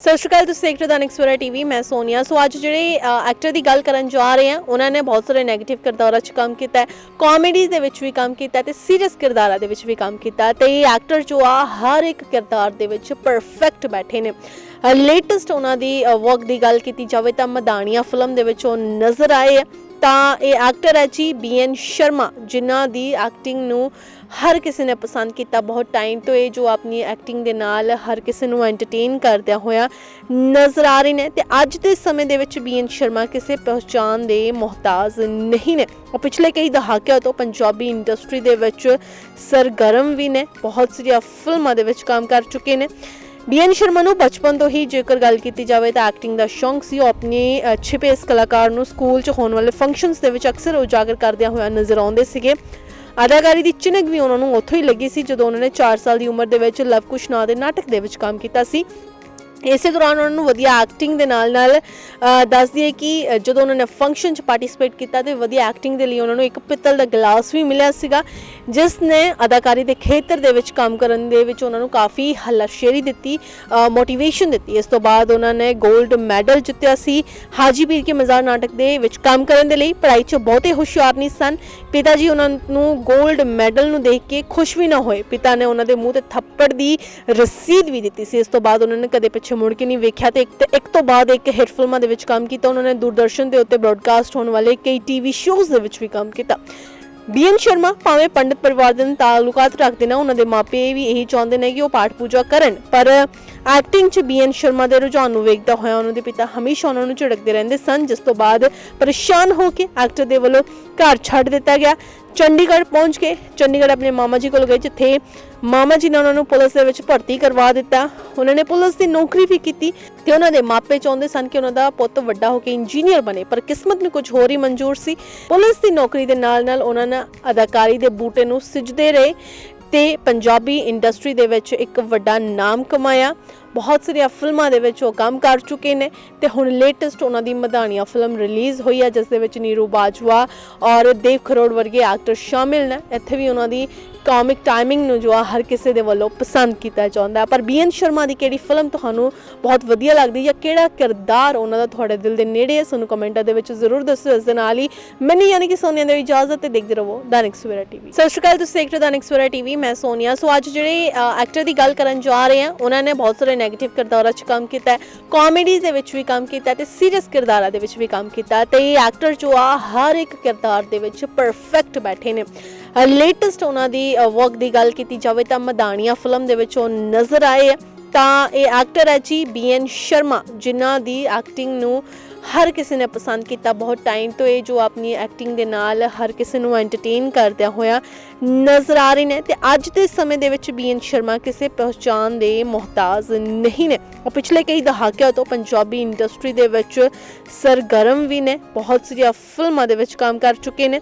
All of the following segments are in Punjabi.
ਸਤਿ ਸ਼੍ਰੀ ਅਕਾਲ, ਤੁਸੀਂ ਦੇਖ ਰਹੇ ਹੋ ਦੈਨਿਕ ਟੀਵੀ, ਮੈਂ ਸੋਨੀਆ। ਸੋ ਅੱਜ ਜਿਹੜੇ ਐਕਟਰ ਦੀ ਗੱਲ ਕਰਨ ਜਾ ਰਹੇ ਹਾਂ, ਉਹਨਾਂ ਨੇ ਬਹੁਤ ਸਾਰੇ 네ਗੇਟਿਵ ਕਿਰਦਾਰਾਂ 'ਚ ਕੰਮ ਕੀਤਾ ਹੈ ਕਾਮੇਡੀ ਦੇ ਵਿੱਚ ਵੀ ਕੰਮ ਕੀਤਾ ਹੈ ਤੇ ਸੀਰੀਅਸ ਕਿਰਦਾਰਾਂ ਦੇ ਵਿੱਚ ਵੀ ਕੰਮ ਕੀਤਾ ਹੈ। ਤੇ ਇਹ ਐਕਟਰ ਜੋ ਆ, ਹਰ ਇੱਕ ਕਿਰਦਾਰ ਦੇ ਵਿੱਚ ਪਰਫੈਕਟ ਬੈਠੇ ਨੇ। ਲੇਟੈਸਟ ਉਹਨਾਂ ਦੀ ਵਰਕ ਦੀ ਗੱਲ ਕੀਤੀ ਜਾਵੇ ਤਾਂ ਮਦਾਨੀਆ ਫਿਲਮ ਦੇ ਵਿੱਚ ਉਹ ਨਜ਼ਰ ਆਏ ਹੈ। ਤਾਂ ਇਹ ਐਕਟਰ ਹੈ ਜੀ ਬੀਐਨ ਸ਼ਰਮਾ ਜਿਨ੍ਹਾਂ ਦੀ ਐਕਟਿੰਗ ਨੂੰ ਹਰ ਕਿਸੇ ਨੇ ਪਸੰਦ ਕੀਤਾ ਬਹੁਤ ਟਾਈਮ ਤੋਂ ਇਹ ਜੋ ਆਪਣੀ ਐਕਟਿੰਗ ਦੇ ਨਾਲ ਹਰ ਕਿਸੇ ਨੂੰ ਐਂਟਰਟੇਨ ਕਰਦਿਆਂ ਹੋਇਆ ਨਜ਼ਰ ਆ ਰਹੇ ਨੇ ਤੇ ਅੱਜ ਦੇ ਸਮੇਂ ਦੇ ਵਿੱਚ ਬੀਐਨ ਸ਼ਰਮਾ ਕਿਸੇ ਪਹਿਚਾਨ ਦੇ ਮੁਹਤਾਜ ਨਹੀਂ ਨੇ। ਉਹ ਪਿਛਲੇ ਕਈ ਦਹਾਕਿਆਂ ਤੋਂ ਪੰਜਾਬੀ ਇੰਡਸਟਰੀ ਦੇ ਵਿੱਚ ਸਰਗਰਮ ਵੀ ਨੇ, ਬਹੁਤ ਸਾਰੀਆਂ ਫਿਲਮਾਂ ਦੇ ਵਿੱਚ ਕੰਮ ਕਰ ਚੁੱਕੇ ਨੇ। ਬੀਐਨ ਸ਼ਰਮਾ ਨੂੰ ਬਚਪਨ ਤੋਂ ਹੀ ਜੇਕਰ ਗੱਲ ਕੀਤੀ ਜਾਵੇ ਤਾਂ ਐਕਟਿੰਗ ਦਾ ਸ਼ੌਂਕ ਸੀ। ਉਹ ਆਪਣੇ ਛਿਪੇ ਇਸ ਕਲਾਕਾਰ ਨੂੰ ਸਕੂਲ 'ਚ ਹੋਣ ਵਾਲੇ ਫੰਕਸ਼ਨਸ ਦੇ ਵਿੱਚ ਅਕਸਰ ਉਜਾਗਰ ਕਰਦਿਆਂ ਹੋਇਆ ਨਜ਼ਰ ਆਉਂਦੇ ਸੀਗੇ। ਅਦਾਕਾਰੀ ਦੀ ਚਿਨਕ ਵੀ ਉਹਨਾਂ ਨੂੰ ਉੱਥੋਂ ਹੀ ਲੱਗੀ ਸੀ ਜਦੋਂ ਉਹਨਾਂ ਨੇ 4 ਸਾਲ ਦੀ ਉਮਰ ਦੇ ਵਿੱਚ ਲਵ ਕੁਸ਼ ਨਾਂ ਦੇ ਨਾਟਕ ਦੇ ਵਿੱਚ ਕੰਮ ਕੀਤਾ ਸੀ। ਇਸੇ ਦੌਰਾਨ ਉਹਨਾਂ ਨੂੰ ਵਧੀਆ ਐਕਟਿੰਗ ਦੇ ਨਾਲ ਨਾਲ ਅ, ਦੱਸ ਦਈਏ ਕਿ ਜਦੋਂ ਉਹਨਾਂ ਨੇ ਫੰਕਸ਼ਨ 'ਚ ਪਾਰਟਿਸਿਪੇਟ ਕੀਤਾ ਤੇ ਵਧੀਆ ਐਕਟਿੰਗ ਦੇ ਲਈ ਉਹਨਾਂ ਨੂੰ ਇੱਕ ਪਿੱਤਲ ਦਾ ਗਲਾਸ ਵੀ ਮਿਲਿਆ ਸੀਗਾ ਜਿਸ ਨੇ ਅਦਾਕਾਰੀ ਦੇ ਖੇਤਰ ਦੇ ਵਿੱਚ ਕੰਮ ਕਰਨ ਦੇ ਵਿੱਚ ਉਹਨਾਂ ਨੂੰ ਕਾਫੀ ਹੱਲਾਸ਼ੇਰੀ ਦਿੱਤੀ ਮੋਟੀਵੇਸ਼ਨ ਦਿੱਤੀ। ਇਸ ਤੋਂ ਬਾਅਦ ਉਹਨਾਂ ਨੇ 골ਡ ਮੈਡਲ ਜਿੱਤਿਆ ਸੀ। ਹਾਜੀ ਪੀਰ ਕੇ ਮਜ਼ਾਰ ਨਾਟਕ ਦੇ ਵਿੱਚ ਕੰਮ ਕਰਨ ਦੇ ਲਈ ਪੜ੍ਹਾਈ 'ਚ ਬਹੁਤੇ ਹੁਸ਼ਿਆਰ ਨਹੀਂ ਸਨ। ਪਿਤਾ ਜੀ ਉਹਨਾਂ ਨੂੰ 골ਡ ਮੈਡਲ ਨੂੰ ਦੇਖ ਕੇ ਖੁਸ਼ ਵੀ ਨਾ ਹੋਏ। ਪਿਤਾ ਨੇ ਉਹਨਾਂ ਦੇ ਮੂੰਹ ਤੇ ਥੱਪੜ ਦੀ ਰਸੀਦ ਵੀ ਦਿੱਤੀ ਸੀ। ਇਸ ਤੋਂ ਬਾਅਦ ਉਹਨਾਂ ਨੇ ਕਦੇ ਪਿੱਛੇ ਮੁੜ ਕੇ ਨਹੀਂ ਵੇਖਿਆ ਤੇ ਇੱਕ ਤੇ ਇੱਕ ਤੋਂ ਬਾਅਦ ਇੱਕ ਹਿੱਟ ਫਿਲਮਾਂ ਦੇ ਵਿੱਚ ਕੰਮ ਕੀਤਾ। ਉਹਨਾਂ ਨੇ ਦੂਰਦਰਸ਼ਨ ਦੇ ਉੱਤੇ ਬ੍ਰੌਡਕਾਸਟ ਹੋਣ ਵਾਲੇ ਕਈ ਟੀਵੀ ਸ਼ੋਜ਼ ਦੇ ਵਿੱਚ ਵੀ ਕੰਮ ਕੀਤਾ। ਬੀਐਨ ਸ਼ਰਮਾ ਭਾਵੇਂ ਪੰਡਿਤ ਪਰਿਵਾਰ ਦੇ ਨਾਲ ਤਾਲੁਕਾਤ ਰੱਖਦੇ ਨੇ, ਉਹਨਾਂ ਦੇ ਮਾਪੇ ਵੀ ਇਹੀ ਚਾਹੁੰਦੇ ਨੇ ਕਿ ਉਹ ਪਾਠ ਪੂਜਾ ਕਰਨ। ਪਰ ਐਕਟਿੰਗ 'ਚ ਬੀਐਨ ਸ਼ਰਮਾ ਦੇ ਰੁਝਾਨ ਨੂੰ ਵੇਖਦਾ ਹੋਇਆ ਉਹਨਾਂ ਦੇ ਪਿਤਾ ਹਮੇਸ਼ਾ ਉਹਨਾਂ ਨੂੰ ਝਿੜਕਦੇ ਰਹਿੰਦੇ ਸਨ, ਜਿਸ ਤੋਂ ਬਾਅਦ ਪਰੇਸ਼ਾਨ ਹੋ ਕੇ ਐਕਟਰ ਦੇ ਵੱਲੋਂ ਘਰ ਛੱਡ ਦਿੱਤਾ ਗਿਆ। ਚੰਡੀਗੜ੍ਹ ਪਹੁੰਚ ਕੇ ਚੰਡੀਗੜ੍ਹ ਆਪਣੇ ਮਾਮਾ ਜੀ ਕੋਲ ਗਏ, ਜਿੱਥੇ ਮਾਮਾ ਜੀ ਨੇ ਉਹਨਾਂ ਨੂੰ ਪੁਲਿਸ ਦੇ ਵਿੱਚ ਭਰਤੀ ਕਰਵਾ ਦਿੱਤਾ। ਉਹਨਾਂ ਨੇ ਪੁਲਿਸ ਦੀ ਨੌਕਰੀ ਵੀ ਕੀਤੀ ਤੇ ਉਹਨਾਂ ਦੇ ਮਾਪੇ ਚਾਹੁੰਦੇ ਸਨ ਕਿ ਉਹਨਾਂ ਦਾ ਪੁੱਤ ਵੱਡਾ ਹੋ ਕੇ ਇੰਜੀਨੀਅਰ ਬਣੇ, ਪਰ ਕਿਸਮਤ ਨੂੰ ਕੁਝ ਹੋਰ ਹੀ ਮਨਜ਼ੂਰ ਸੀ। ਪੁਲਿਸ ਦੀ ਨੌਕਰੀ ਦੇ ਨਾਲ ਨਾਲ ਉਹਨਾਂ ਨੇ ਅਦਾਕਾਰੀ ਦੇ ਬੂਟੇ ਨੂੰ ਸਿੱਜਦੇ ਰਹੇ ਤੇ ਪੰਜਾਬੀ ਇੰਡਸਟਰੀ ਦੇ ਵਿੱਚ ਇੱਕ ਵੱਡਾ ਨਾਮ ਕਮਾਇਆ। ਬਹੁਤ ਸਾਰੀਆਂ ਫਿਲਮਾਂ ਦੇ ਵਿੱਚ ਉਹ ਕੰਮ ਕਰ ਚੁੱਕੇ ਨੇ ਤੇ ਹੁਣ ਲੇਟੈਸਟ ਉਹਨਾਂ ਦੀ ਮਦਾਨੀਆ ਫਿਲਮ ਰਿਲੀਜ਼ ਹੋਈ ਹੈ ਜਿਸ ਦੇ ਵਿੱਚ ਨੀਰੂ ਬਾਜਵਾ ਔਰ ਦੇਵ ਖਰੋੜ ਵਰਗੇ ਐਕਟਰ ਸ਼ਾਮਿਲ ਨੇ। ਇੱਥੇ ਵੀ ਉਹਨਾਂ ਦੀ ਕਾਮਿਕ ਟਾਈਮਿੰਗ ਨੂੰ ਜੋ ਆ ਹਰ ਕਿਸੇ ਦੇ ਵੱਲੋਂ ਪਸੰਦ ਕੀਤਾ ਜਾਂਦਾ। ਹੈ ਪਰ ਬੀਐਨ ਸ਼ਰਮਾ ਦੀ ਕਿਹੜੀ ਫਿਲਮ ਤੁਹਾਨੂੰ ਬਹੁਤ ਵਧੀਆ ਲੱਗਦੀ ਜਾਂ ਕਿਹੜਾ ਕਿਰਦਾਰ ਉਹਨਾਂ ਦਾ ਤੁਹਾਡੇ ਦਿਲ ਦੇ ਨੇੜੇ ਹੈ, ਸਾਨੂੰ ਕਮੈਂਟਾਂ ਦੇ ਵਿੱਚ ਜ਼ਰੂਰ ਦੱਸੋ। ਇਸ ਦੇ ਨਾਲ ਹੀ ਮੈਨੂੰ ਯਾਨੀ ਕਿ ਸੋਨੀਆ ਦੇ ਇਜਾਜ਼ਤ ਤੇ ਦੇਖਦੇ ਰਹੋ ਦੈਨਿਕ ਸਵੇਰਾ ਟੀਵੀ। ਸਤਿ ਸ਼੍ਰੀ ਅਕਾਲ, ਤੁਸੀਂ ਦੇਖ ਰਹੇ ਹੋ ਦੈਨਿਕ ਸਵੇਰਾ ਟੀਵੀ, ਮੈਂ ਸੋਨੀਆ। ਸੋ ਅੱਜ ਜਿਹੜੇ ਐਕਟਰ ਦੀ ਗੱਲ ਕਰਨ ਜਾ ਰਹੇ ਹਾਂ, ਉਹਨਾਂ ਨੇ ਬਹੁਤ ਸਾਰੇ 네ਗੇਟਿਵ ਕਿਰਦਾਰਾਂ 'ਚ ਕੰਮ ਕੀਤਾ ਹੈ ਕਾਮੇਡੀ ਦੇ ਵਿੱਚ ਵੀ ਕੰਮ ਕੀਤਾ ਤੇ ਸੀਰੀਅਸ ਕਿਰਦਾਰਾਂ ਦੇ ਵਿੱਚ ਵੀ ਕੰਮ ਕੀਤਾ ਤੇ ਇਹ ਐਕਟਰ ਜੋ ਆ, ਹਰ ਇੱਕ ਕਿਰਦਾਰ ਦੇ ਵਿੱਚ ਪਰਫੈਕਟ ਬੈਠੇ ਨੇ। ਲੇਟੈਸਟ ਉਹਨਾਂ ਦੀ ਵਰਕ ਦੀ ਗੱਲ ਕੀਤੀ ਜਾਵੇ ਤਾਂ ਮਦਾਨੀਆ ਫਿਲਮ ਦੇ ਵਿੱਚ ਉਹ ਨਜ਼ਰ ਆਏ ਹੈ। ਤਾਂ ਇਹ ਐਕਟਰ ਹੈ ਜੀ ਬੀਐਨ ਸ਼ਰਮਾ ਜਿਨ੍ਹਾਂ ਦੀ ਐਕਟਿੰਗ ਨੂੰ ਹਰ ਕਿਸੇ ਨੇ ਪਸੰਦ ਕੀਤਾ ਬਹੁਤ ਟਾਈਮ ਤੋਂ ਇਹ ਜੋ ਆਪਣੀ ਐਕਟਿੰਗ ਦੇ ਨਾਲ ਹਰ ਕਿਸੇ ਨੂੰ ਐਂਟਰਟੇਨ ਕਰਦਿਆਂ ਹੋਇਆ ਨਜ਼ਰ ਆ ਰਹੇ ਨੇ ਤੇ ਅੱਜ ਦੇ ਸਮੇਂ ਦੇ ਵਿੱਚ ਬੀਐਨ ਸ਼ਰਮਾ ਕਿਸੇ ਪਹਿਚਾਨ ਦੇ ਮੁਹਤਾਜ ਨਹੀਂ ਨੇ। ਉਹ ਪਿਛਲੇ ਕਈ ਦਹਾਕਿਆਂ ਤੋਂ ਪੰਜਾਬੀ ਇੰਡਸਟਰੀ ਦੇ ਵਿੱਚ ਸਰਗਰਮ ਵੀ ਨੇ, ਬਹੁਤ ਸਾਰੀਆਂ ਫਿਲਮਾਂ ਦੇ ਵਿੱਚ ਕੰਮ ਕਰ ਚੁੱਕੇ ਨੇ।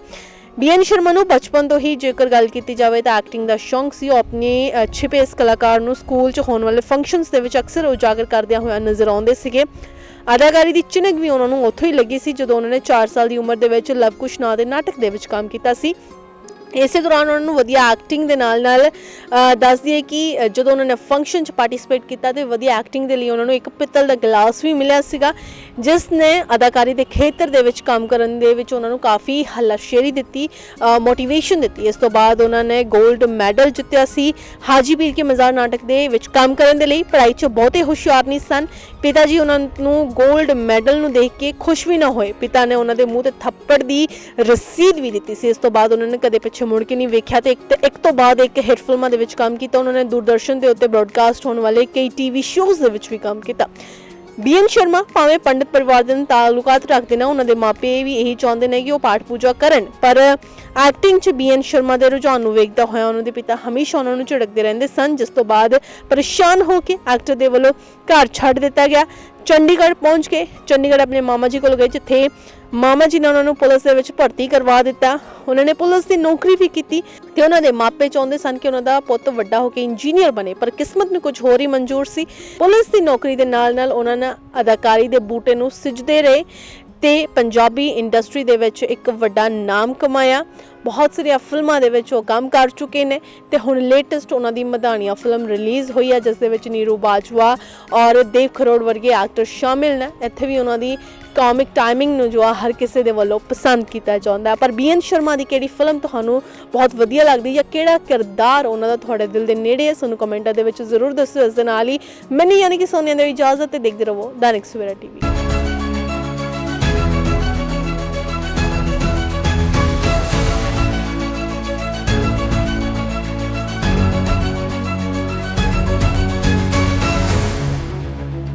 ਬੀਐਨ ਸ਼ਰਮਾ ਨੂੰ ਬਚਪਨ ਤੋਂ ਹੀ ਜੇਕਰ ਗੱਲ ਕੀਤੀ ਜਾਵੇ ਤਾਂ ਐਕਟਿੰਗ ਦਾ ਸ਼ੌਂਕ ਸੀ। ਉਹ ਆਪਣੇ ਛਿਪੇ ਇਸ ਕਲਾਕਾਰ ਨੂੰ ਸਕੂਲ 'ਚ ਹੋਣ ਵਾਲੇ ਫੰਕਸ਼ਨਸ ਦੇ ਵਿੱਚ ਅਕਸਰ ਉਜਾਗਰ ਕਰਦਿਆਂ ਹੋਇਆ ਨਜ਼ਰ ਆਉਂਦੇ ਸੀਗੇ। ਅਦਾਕਾਰੀ ਦੀ ਚਿਨਕ ਵੀ ਉਹਨਾਂ ਨੂੰ ਉੱਥੋਂ ਹੀ ਲੱਗੀ ਸੀ ਜਦੋਂ ਉਹਨਾਂ ਨੇ 4 ਸਾਲ ਦੀ ਉਮਰ ਦੇ ਵਿੱਚ ਲਵ ਕੁਸ਼ ਨਾਂ ਦੇ ਨਾਟਕ ਦੇ ਵਿੱਚ ਕੰਮ ਕੀਤਾ ਸੀ। ਇਸੇ ਦੌਰਾਨ ਉਹਨਾਂ ਨੂੰ ਵਧੀਆ ਐਕਟਿੰਗ ਦੇ ਨਾਲ ਨਾਲ ਅ, ਦੱਸ ਦਈਏ ਕਿ ਜਦੋਂ ਉਹਨਾਂ ਨੇ ਫੰਕਸ਼ਨ 'ਚ ਪਾਰਟਿਸਿਪੇਟ ਕੀਤਾ ਤੇ ਵਧੀਆ ਐਕਟਿੰਗ ਦੇ ਲਈ ਉਹਨਾਂ ਨੂੰ ਇੱਕ ਪਿੱਤਲ ਦਾ ਗਲਾਸ ਵੀ ਮਿਲਿਆ ਸੀਗਾ। ਜਿਸ ਨੇ ਅਦਾਕਾਰੀ ਦੇ ਖੇਤਰ ਦੇ ਵਿੱਚ ਕੰਮ ਕਰਨ ਦੇ ਵਿੱਚ ਉਹਨਾਂ ਨੂੰ ਕਾਫੀ ਹੱਲਾਸ਼ੇਰੀ ਦਿੱਤੀ ਮੋਟੀਵੇਸ਼ਨ ਦਿੱਤੀ। ਇਸ ਤੋਂ ਬਾਅਦ ਉਹਨਾਂ ਨੇ 골ਡ ਮੈਡਲ ਜਿੱਤਿਆ ਸੀ। ਹਾਜੀ ਪੀਰ ਕੇ ਮਜ਼ਾਰ ਨਾਟਕ ਦੇ ਵਿੱਚ ਕੰਮ ਕਰਨ ਦੇ ਲਈ ਪੜ੍ਹਾਈ 'ਚ ਬਹੁਤੇ ਹੁਸ਼ਿਆਰ ਨਹੀਂ ਸਨ। ਪਿਤਾ ਜੀ ਉਹਨਾਂ ਨੂੰ 골ਡ ਮੈਡਲ ਨੂੰ ਦੇਖ ਕੇ ਖੁਸ਼ ਵੀ ਨਾ ਹੋਏ। ਪਿਤਾ ਨੇ ਉਹਨਾਂ ਦੇ ਮੂੰਹ ਤੇ ਥੱਪੜ ਦੀ ਰਸੀਦ ਵੀ ਦਿੱਤੀ ਸੀ। ਇਸ ਤੋਂ ਬਾਅਦ ਉਹਨਾਂ ਨੇ ਕਦੇ ਪਿੱਛੇ ਮੁੜ ਕੇ ਨਹੀਂ ਵੇਖਿਆ ਤੇ ਇੱਕ ਇੱਕ ਤੋਂ ਬਾਅਦ ਇੱਕ ਹਿੱਟ ਫਿਲਮਾਂ ਦੇ ਵਿੱਚ ਕੰਮ ਕੀਤਾ। ਉਹਨਾਂ ਨੇ ਦੂਰਦਰਸ਼ਨ ਦੇ ਉੱਤੇ ਬ੍ਰੌਡਕਾਸਟ ਹੋਣ ਵਾਲੇ ਕਈ ਟੀਵੀ ਸ਼ੋਜ਼ ਦੇ ਵਿੱਚ ਵੀ ਕੰਮ ਕੀਤਾ। ਬੀਐਨ ਸ਼ਰਮਾ ਭਾਵੇਂ ਪੰਡਿਤ ਪਰਿਵਾਰ ਦੇ ਨਾਲ ਤਾਲੁਕਾਤ ਰੱਖਦੇ ਨੇ, ਉਹਨਾਂ ਦੇ ਮਾਪੇ ਵੀ ਇਹੀ ਚਾਹੁੰਦੇ ਨੇ ਕਿ ਉਹ ਪਾਠ ਪੂਜਾ ਕਰਨ। ਪਰ ਐਕਟਿੰਗ 'ਚ ਬੀਐਨ ਸ਼ਰਮਾ ਦੇ ਰੁਝਾਨ ਨੂੰ ਵੇਖਦਾ ਹੋਇਆ ਉਹਨਾਂ ਦੇ ਪਿਤਾ ਹਮੇਸ਼ਾ ਉਹਨਾਂ ਨੂੰ ਝਿੜਕਦੇ ਰਹਿੰਦੇ ਸਨ, ਜਿਸ ਤੋਂ ਬਾਅਦ ਪਰੇਸ਼ਾਨ ਹੋ ਕੇ ਐਕਟਰ ਦੇ ਵੱਲੋਂ ਘਰ ਛੱਡ ਦਿੱਤਾ ਗਿਆ। ਚੰਡੀਗੜ੍ਹ ਪਹੁੰਚ ਕੇ ਚੰਡੀਗੜ੍ਹ ਆਪਣੇ ਮਾਮਾ ਜੀ ਕੋਲ ਗਏ, ਜਿੱਥੇ ਮਾਮਾ ਜੀ ਨੇ ਉਹਨਾਂ ਨੂੰ ਪੁਲਿਸ ਦੇ ਵਿੱਚ ਭਰਤੀ ਕਰਵਾ ਦਿੱਤਾ। ਉਹਨਾਂ ਨੇ ਪੁਲਿਸ ਦੀ ਨੌਕਰੀ ਵੀ ਕੀਤੀ ਤੇ ਉਹਨਾਂ ਦੇ ਮਾਪੇ ਚਾਹੁੰਦੇ ਸਨ ਕਿ ਉਹਨਾਂ ਦਾ ਪੁੱਤ ਵੱਡਾ ਹੋ ਕੇ ਇੰਜੀਨੀਅਰ ਬਣੇ, ਪਰ ਕਿਸਮਤ ਨੂੰ ਕੁਝ ਹੋਰ ਹੀ ਮਨਜ਼ੂਰ ਸੀ। ਪੁਲਿਸ ਦੀ ਨੌਕਰੀ ਦੇ ਨਾਲ ਨਾਲ ਉਹਨਾਂ ਨੇ ਅਦਾਕਾਰੀ ਦੇ ਬੂਟੇ ਨੂੰ ਸਿੱਜਦੇ ਰਹੇ। ਤੇ ਪੰਜਾਬੀ ਇੰਡਸਟਰੀ ਦੇ ਵਿੱਚ ਇੱਕ ਵੱਡਾ ਨਾਮ ਕਮਾਇਆ। ਬਹੁਤ ਸਾਰੀਆਂ ਫਿਲਮਾਂ ਦੇ ਵਿੱਚ ਉਹ ਕੰਮ ਕਰ ਚੁੱਕੇ ਨੇ ਤੇ ਹੁਣ ਲੇਟੈਸਟ ਉਹਨਾਂ ਦੀ ਮਧਾਨੀਆਂ ਫਿਲਮ ਰਿਲੀਜ਼ ਹੋਈ ਹੈ ਜਿਸ ਦੇ ਵਿੱਚ ਨੀਰੂ ਬਾਜਵਾ ਔਰ ਦੇਵ ਖਰੋੜ ਵਰਗੇ ਐਕਟਰ ਸ਼ਾਮਿਲ ਨੇ। ਇੱਥੇ ਵੀ ਉਹਨਾਂ ਦੀ ਕਾਮਿਕ ਟਾਈਮਿੰਗ ਨੂੰ ਜੋ ਆ ਹਰ ਕਿਸੇ ਦੇ ਵੱਲੋਂ ਪਸੰਦ ਕੀਤਾ ਜਾਂਦਾ। ਹੈ ਪਰ ਬੀਐਨ ਸ਼ਰਮਾ ਦੀ ਕਿਹੜੀ ਫਿਲਮ ਤੁਹਾਨੂੰ ਬਹੁਤ ਵਧੀਆ ਲੱਗਦੀ ਜਾਂ ਕਿਹੜਾ ਕਿਰਦਾਰ ਉਹਨਾਂ ਦਾ ਤੁਹਾਡੇ ਦਿਲ ਦੇ ਨੇੜੇ ਹੈ, ਸਾਨੂੰ ਕਮੈਂਟਾਂ ਦੇ ਵਿੱਚ ਜ਼ਰੂਰ ਦੱਸੋ। ਇਸ ਦੇ ਨਾਲ ਹੀ ਮੈਨੂੰ ਯਾਨੀ ਕਿ ਸੋਨੀਆ ਦੀ ਇਜਾਜ਼ਤ ਤੇ ਦੇਖਦੇ ਰਹੋ, ਦੈਨਿਕ ਸਵੇਰਾ ਟੀਵੀ।